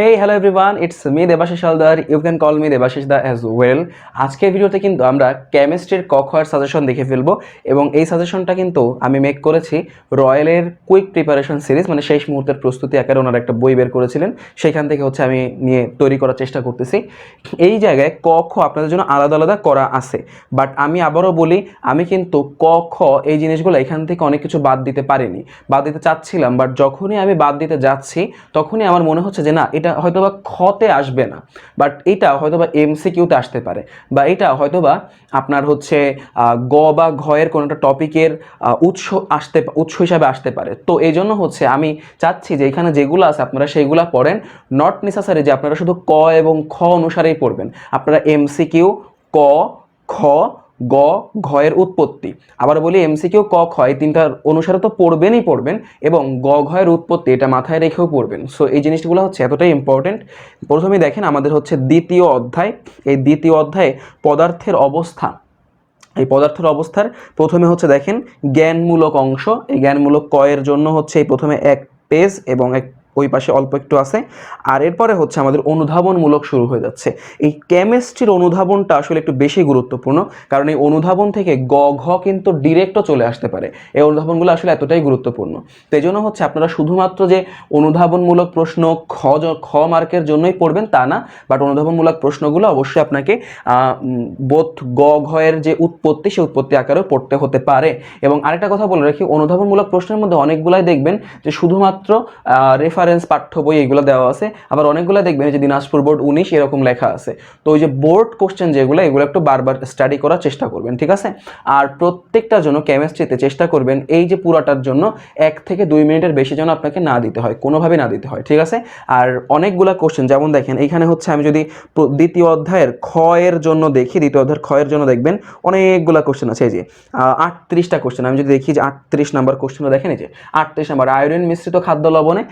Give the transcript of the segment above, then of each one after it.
Hey hello everyone it's me Debashis Haldar you can call me Debashis the as well আজকের ভিডিওতে কিন্তু আমরা কেমিস্ট্রির ক খয়ের সাজেশন দেখে ফেলব এবং এই সাজেশনটা কিন্তু আমি মেক করেছি রয়্যালের কুইক প্রিপারেশন সিরিজ মানে শেষ মুহূর্তের প্রস্তুতি আকারে ওনারা একটা বই বের করেছিলেন। সেখান থেকে হচ্ছে আমি নিয়ে তৈরি করার চেষ্টা করতেছি। এই জায়গায় ক, খ আপনাদের জন্য আলাদা আলাদা করা আছে। বাট আমি আবারও বলি, আমি কিন্তু ক, খ এই জিনিসগুলো এখান থেকে অনেক কিছু বাদ দিতে পারিনি। বাদ দিতে চাচ্ছিলাম বাট যখনই আমি বাদ দিতে যাচ্ছি, তখনই আমার মনে হচ্ছে যে না, এটা হয়তোবা খতে আসবে না বাট এটা হয়তোবা এমসিকিউতে আসতে পারে, বা এটা হয়তোবা আপনার হচ্ছে গ বা ঘয়ের কোনো একটা টপিকের উৎস আসতে, উৎস হিসাবে আসতে পারে। তো এই জন্য হচ্ছে আমি চাচ্ছি যে এখানে যেগুলো আছে আপনারা সেইগুলো পড়েন নট নেসেসারি যে আপনারা শুধু ক এবং খ অনুসারেই পড়বেন। আপনারা এমসিকিউ ক খ গ, ঘয়ের উৎপত্তি। আবার বলি এমসিকিউ ক খ এই তিনটার অনুসারে তো পড়বেনই পড়বেন এবং গ, ঘয়ের উৎপত্তি এটা মাথায় রেখেও পড়বেন। সো এই জিনিসগুলো হচ্ছে এতটাই ইম্পর্টেন্ট প্রথমে দেখেন আমাদের হচ্ছে দ্বিতীয় অধ্যায়। এই দ্বিতীয় অধ্যায়ে পদার্থের অবস্থা। এই পদার্থের অবস্থার প্রথমে হচ্ছে দেখেন জ্ঞানমূলক অংশ। এই জ্ঞানমূলক কয়ের জন্য হচ্ছে এই প্রথমে এক পেজ এবং এক ওই পাশে অল্প একটু আছে। আর এরপরে হচ্ছে আমাদের অনুধাবনমূলক শুরু হয়ে যাচ্ছে। এই কেমিস্ট্রির অনুধাবনটা আসলে একটু বেশি গুরুত্বপূর্ণ, কারণ এই অনুধাবন থেকে গ, ঘ কিন্তু ডিরেক্টও চলে আসতে পারে। এই অনুধাবনগুলো আসলে এতটাই গুরুত্বপূর্ণ। তো এই জন্য হচ্ছে আপনারা শুধুমাত্র যে অনুধাবনমূলক প্রশ্ন খ খ মার্কের জন্যই পড়বেন তা না, বাট অনুধাবনমূলক প্রশ্নগুলো অবশ্যই আপনাকে বোধ গ ঘয়ের যে উৎপত্তি, সেই উৎপত্তি আকারেও পড়তে হতে পারে। এবং আরেকটা কথা বলে রাখি, অনুধাবনমূলক প্রশ্নের মধ্যে অনেকগুলাই দেখবেন যে শুধুমাত্র রেফারেন্স পাঠ্য বই এগুলো দেওয়া আছে। আবার অনেকগুলো দেখবেন যে দিনাজপুর বোর্ড উনিশ এরকম লেখা আছে। তো ওই যে বোর্ড কোশ্চেন যেগুলো, এগুলো একটু বারবার স্টাডি করার চেষ্টা করবেন, ঠিক আছে? আর প্রত্যেকটার জন্য কেমিস্ট্রিতে চেষ্টা করবেন, এই যে পুরাটার জন্য এক থেকে দুই মিনিটের বেশি যেন আপনাকে না দিতে হয় কোনোভাবে না দিতে হয়, ঠিক আছে? আর অনেকগুলা কোশ্চেন যেমন দেখেন এইখানে হচ্ছে আমি যদি দ্বিতীয় অধ্যায়ের ক্ষয়ের জন্য দেখি, দ্বিতীয় অধ্যায়ের ক্ষয়ের জন্য দেখবেন অনেকগুলা কোশ্চেন আছে, এই যে আটত্রিশটা কোশ্চেন আমি যদি দেখি যে আটত্রিশ নাম্বার কোশ্চেনটা দেখেন, এই যে, আটত্রিশ নাম্বার আয়োডিন মিশ্রিত খাদ্য লবণে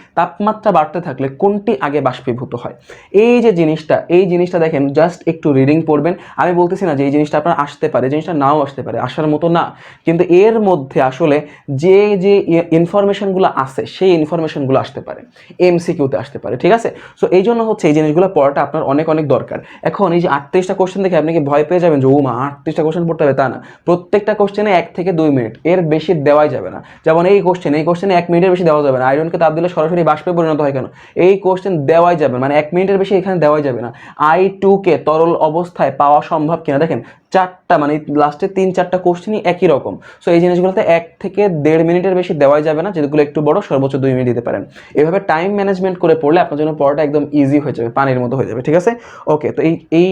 তাপমাত্রা বাড়তে থাকলে কোনটি আগে বাষ্পীভূত হয়? এই যে জিনিসটা, এই জিনিসটা দেখেন জাস্ট একটু রিডিং পড়বেন। আমি বলতেছি না যে এই জিনিসটা আপনার আসতে পারে জিনিসটা নাও আসতে পারে, আসার মতো না। কিন্তু এর মধ্যে আসলে যে যে ইনফরমেশনগুলো আছে, সেই ইনফরমেশনগুলো আসতে পারে। এমসিকিউতে আসতে পারে, ঠিক আছে? সো এই জন্য হচ্ছে এই জিনিসগুলো পড়াটা আপনার অনেক অনেক দরকার। এখন এই যে আটত্রিশটা কোশ্চেন দেখে আপনি কি ভয় পেয়ে যাবেন যে, ও মা, আটত্রিশটা কোশ্চেন পড়তে হবে? তা না। প্রত্যেকটা কোশ্চেনে এক থেকে দুই মিনিট, এর বেশি দেওয়াই যাবে না। যেমন এই কোশ্চেন এই কোশ্চেনে এক মিনিটের বেশি দেওয়া যাবে না। আয়রনকে তাপ দিলে সরাসরি বাষ্পে পরিণত হয় কেন? এই কোশ্চেন দেওয়াই যাবে মানে এক মিনিটের বেশি এখানে দেওয়াই যাবে না। আই টু কে তরল অবস্থায় পাওয়া সম্ভব কিনা? দেখেন চারটা মানে লাস্টে তিন, চারটা কোশ্চেনই একই রকম। সো এই জিনিসগুলোতে এক থেকে দেড় মিনিটের বেশি দেওয়াই যাবে না, যেগুলো একটু বড়, সর্বোচ্চ দুই মিনিট দিতে পারেন। এভাবে টাইম ম্যানেজমেন্ট করে পড়লে আপনার জন্য পড়াটা একদম ইজি হয়ে যাবে, পানির মতো হয়ে যাবে, ঠিক আছে? ওকে তো এই এই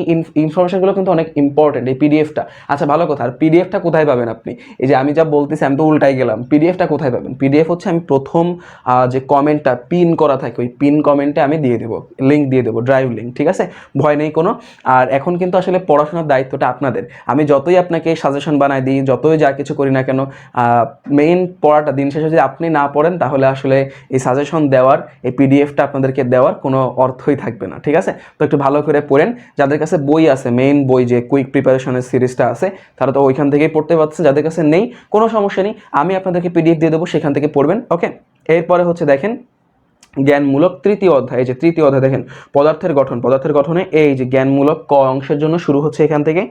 ইনফরমেশনগুলো কিন্তু অনেক ইম্পর্টেন্ট এই পিডিএফটা আচ্ছা ভালো কথা, আর পিডিএফটা কোথায় পাবেন আপনি? এই যে আমি যা বলতেছি, আমি তো উল্টাই গেলাম। পিডিএফটা কোথায় পাবেন? পিডিএফ হচ্ছে আমি প্রথম যে কমেন্টটা পিন করা থাকে, ওই পিন কমেন্টে আমি দিয়ে দেবো লিঙ্ক দিয়ে দেবো ড্রাইভ লিঙ্ক ঠিক আছে? ভয় নেই কোনো। আর এখন কিন্তু আসলে পড়াশোনার দায়িত্বটা আপনাদের। আমি যতই আপনাকে সাজেশন বানাই দিই, যতই যা কিছু করি না কেন মেইন পড়াটা দিন শেষে যদি আপনি না পড়েন, তাহলে আসলে এই সাজেশন দেওয়ার, এই পিডিএফটা আপনাদেরকে দেওয়ার কোনো অর্থই থাকবে না, ঠিক আছে? তো একটু ভালো করে পড়েন। যাদের কাছে বই আছে মেইন বই যে কুইক প্রিপারেশনের সিরিজটা আছে, তারা তো ওইখান থেকেই পড়তে পারছে যাদের কাছে নেই, কোনো সমস্যা নেই। আমি আপনাদেরকে পিডিএফ দিয়ে দেবো, সেখান থেকে পড়বেন ওকে এরপরে হচ্ছে দেখেন, জ্ঞানমূলক তৃতীয় অধ্যায়। যে তৃতীয় অধ্যায় দেখেন, পদার্থের গঠন। পদার্থের গঠনে এই যে জ্ঞানমূলক ক অংশের জন্য শুরু হচ্ছে এখান থেকে।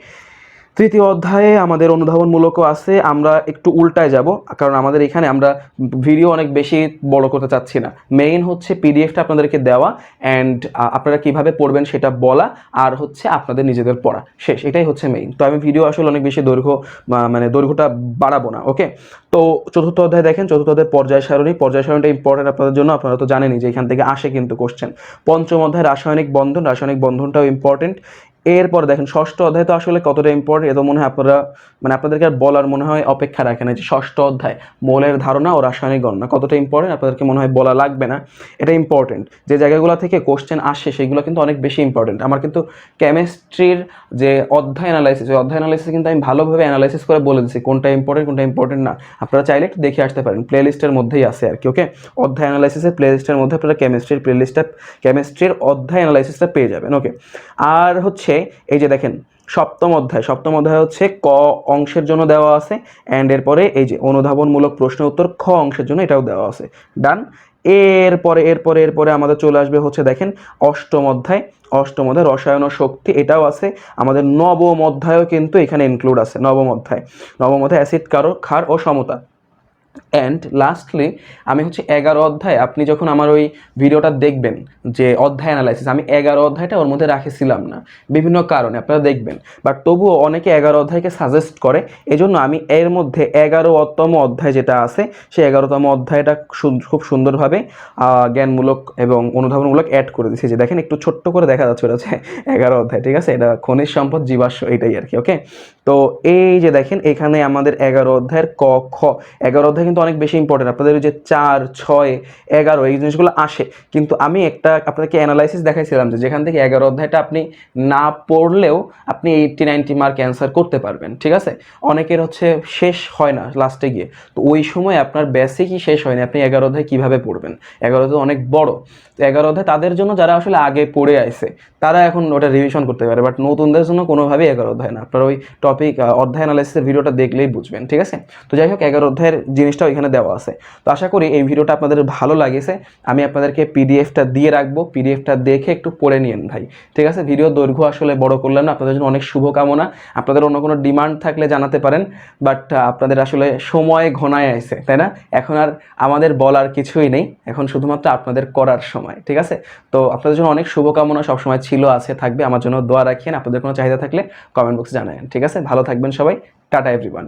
তৃতীয় অধ্যায়ে আমাদের অনুধাবনমূলকও আছে, আমরা একটু উল্টায় যাব, কারণ আমাদের এখানে আমরা ভিডিও অনেক বেশি বড় করতে চাচ্ছি না। মেইন হচ্ছে পিডিএফটা আপনাদেরকে দেওয়া অ্যান্ড আপনারা কীভাবে পড়বেন সেটা বলা আর হচ্ছে আপনাদের নিজেদের পড়া। শেষ, এটাই হচ্ছে মেইন তো আমি ভিডিও আসলে অনেক বেশি দৈর্ঘ্য মানে দৈর্ঘ্যটা বাড়াবো না ওকে তো চতুর্থ অধ্যায় দেখেন, চতুর্থ অধ্যায় পর্যায় সারণী। পর্যায় সারণীটা ইম্পর্টেন্ট আপনাদের জন্য, আপনারা তো জানেনই যে এখান থেকে আসে কিন্তু কোশ্চেন পঞ্চম অধ্যায় রাসায়নিক বন্ধন, রাসায়নিক বন্ধনটাও ইম্পর্টেন্ট এরপর দেখেন, ষষ্ঠ অধ্যায় তো আসলে কতটা ইম্পর্টেন্ট এত মনে হয় আপনারা মানে আপনাদেরকে আর বলার মনে হয় অপেক্ষা রাখে না। যে ষষ্ঠ অধ্যায়, মৌলের ধারণা ও রাসায়নিক গণনা, কতটা ইম্পর্টেন্ট আপনাদেরকে মনে হয় বলা লাগবে না? এটা ইম্পর্টেন্ট যে জায়গাগুলো থেকে কোশ্চেন আসে, সেগুলো কিন্তু অনেক বেশি ইম্পর্টেন্ট আমার কিন্তু কেমিস্ট্রির যে অধ্যায় অ্যানালাইসিস ওই অধ্যায় অ্যানালাইসিস কিন্তু আমি ভালোভাবে অ্যানালাইসিস করে বলে দিচ্ছি কোনটা ইম্পর্টেন্ট কোনটা ইম্পর্টেন্ট না। আপনারা চাইলে একটু দেখে আসতে পারেন প্লে লিস্টের মধ্যেই আছে আর কি ওকে অধ্যায় অ্যানালাইসিসের প্লে লিস্টের মধ্যে আপনারা কেমিস্ট্রির প্লে লিস্টটা কেমিস্ট্রির অধ্যায় অ্যানালাইসিসটা পেয়ে যাবেন ওকে আর হচ্ছে এই যে দেখেন, সপ্তম অধ্যায়। সপ্তম অধ্যায় হচ্ছে ক অংশের জন্য দেওয়া আছে অ্যান্ড এরপরে এই যে অনুধাবনমূলক প্রশ্ন উত্তর খ অংশের জন্য এটাও দেওয়া আছে। ডান এরপরে এরপরে এরপরে আমাদের চলে আসবে হচ্ছে দেখেন, অষ্টম অধ্যায়। অষ্টম অধ্যায় রসায়ন শক্তি, এটাও আছে। আমাদের নবম অধ্যায়ও কিন্তু এখানে ইনক্লুড আছে, নবম অধ্যায়। নবম অধ্যায় অ্যাসিড কারও ক্ষার ও সমতা। অ্যান্ড লাস্টলি আমি হচ্ছে এগারো অধ্যায়, আপনি যখন আমার ওই ভিডিওটা দেখবেন, যে অধ্যায় অ্যানালাইসিস আমি এগারো অধ্যায়টা ওর মধ্যে রাখেছিলাম না, বিভিন্ন কারণে, আপনারা দেখবেন। বাট তবুও অনেকে এগারো অধ্যায়কে সাজেস্ট করে, এজন্য আমি এর মধ্যে এগারোতম অধ্যায় যেটা আছে, সেই এগারোতম অধ্যায়টা খুব সুন্দরভাবে জ্ঞানমূলক এবং অনুধাবনমূলক অ্যাড করে দিয়েছি। যে দেখেন, একটু ছোট্ট করে দেখা যাচ্ছে, ওটা হচ্ছে এগারো অধ্যায়, ঠিক আছে? এটা খনিজ সম্পদ, জীবাশ্ম, এটাই আর কি ওকে তো এই যে দেখেন, এখানে আমাদের এগারো অধ্যায়ের ক, খ। এগারো অধ্যায় কিন্তু অনেক বেশি ইম্পর্টেন্ট আপনাদের ওই যে চার, ছয়, এগারো, এই জিনিসগুলো আসে। কিন্তু আমি একটা আপনাদেরকে অ্যানালাইসিস দেখাইছিলাম যে যেখান থেকে এগারো অধ্যায়টা আপনি না পড়লেও আপনি এইটটি নাইনটি মার্ক অ্যান্সার করতে পারবেন, ঠিক আছে? অনেকের হচ্ছে শেষ হয় না লাস্টে গিয়ে। তো ওই সময় আপনার বেসিকই শেষ হয়নি, আপনি এগারো অধ্যায় কীভাবে পড়বেন? এগারো অধ্যায় অনেক বড়। তো এগারো অধ্যায় তাদের জন্য যারা আসলে আগে পড়ে আসে তারা এখন ওটা রিভিশন করতে পারে। বাট নতুনদের জন্য কোনোভাবেই এগারো অধ্যায় না। আপনার ওই টপিক অধ্যায় অ্যানালাইসিসের ভিডিওটা দেখলেই বুঝবেন, ঠিক আছে? তো যাই হোক, এগারো অধ্যায়ের জিনিসটাও এখানে দেওয়া আছে। তো আশা করি এই ভিডিওটা আপনাদের ভালো লাগেছে। আমি আপনাদেরকে পিডিএফটা দিয়ে রাখব। পিডিএফটা দেখে একটু পড়ে নিন ভাই, ঠিক আছে? ভিডিও দৈর্ঘ্য আসলে বড় করলাম না, আপনাদের জন্য অনেক শুভকামনা। আপনাদের অন্য কোনো ডিমান্ড থাকলে জানাতে পারেন বাট আপনাদের আসলে সময় ঘনায় আছে তাই না? এখন আর আমাদের বলার কিছুই নেই। এখন শুধুমাত্র আপনাদের করার সময়, ঠিক আছে? তো আপনাদের জন্য অনেক শুভকামনা, সবসময় ছিল, আছে, থাকবে। আমার জন্য দোয়া রাখেন। আপনাদের কোনো চাহিদা থাকলে কমেন্ট বক্সে জানাবেন ঠিক আছে? ভালো থাকবেন সবাই। Tata everyone